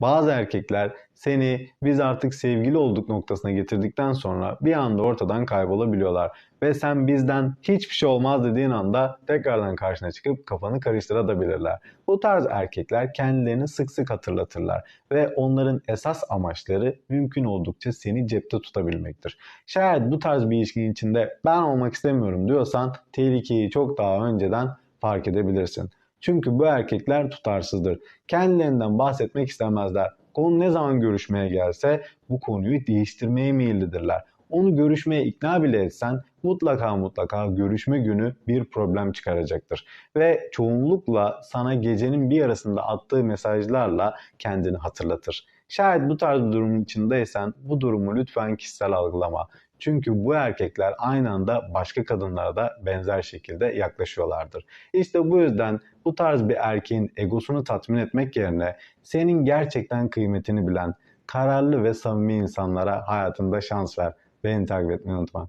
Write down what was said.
Bazı erkekler seni biz artık sevgili olduk noktasına getirdikten sonra bir anda ortadan kaybolabiliyorlar. Ve sen bizden hiçbir şey olmaz dediğin anda tekrardan karşına çıkıp kafanı karıştırabilirler. Bu tarz erkekler kendilerini sık sık hatırlatırlar ve onların esas amaçları mümkün oldukça seni cepte tutabilmektir. Şayet bu tarz bir ilişkinin içinde ben olmak istemiyorum diyorsan tehlikeyi çok daha önceden fark edebilirsin. Çünkü bu erkekler tutarsızdır. Kendilerinden bahsetmek istemezler. Konu ne zaman görüşmeye gelse bu konuyu değiştirmeye meyillidirler. Onu görüşmeye ikna bile etsen mutlaka mutlaka görüşme günü bir problem çıkaracaktır. Ve çoğunlukla sana gecenin bir arasında attığı mesajlarla kendini hatırlatır. Şayet bu tarz bir durumun içindeysen bu durumu lütfen kişisel algılama. Çünkü bu erkekler aynı anda başka kadınlara da benzer şekilde yaklaşıyorlardır. İşte bu yüzden bu tarz bir erkeğin egosunu tatmin etmek yerine senin gerçekten kıymetini bilen, kararlı ve samimi insanlara hayatında şans ver. Den Tag wird mir und mal.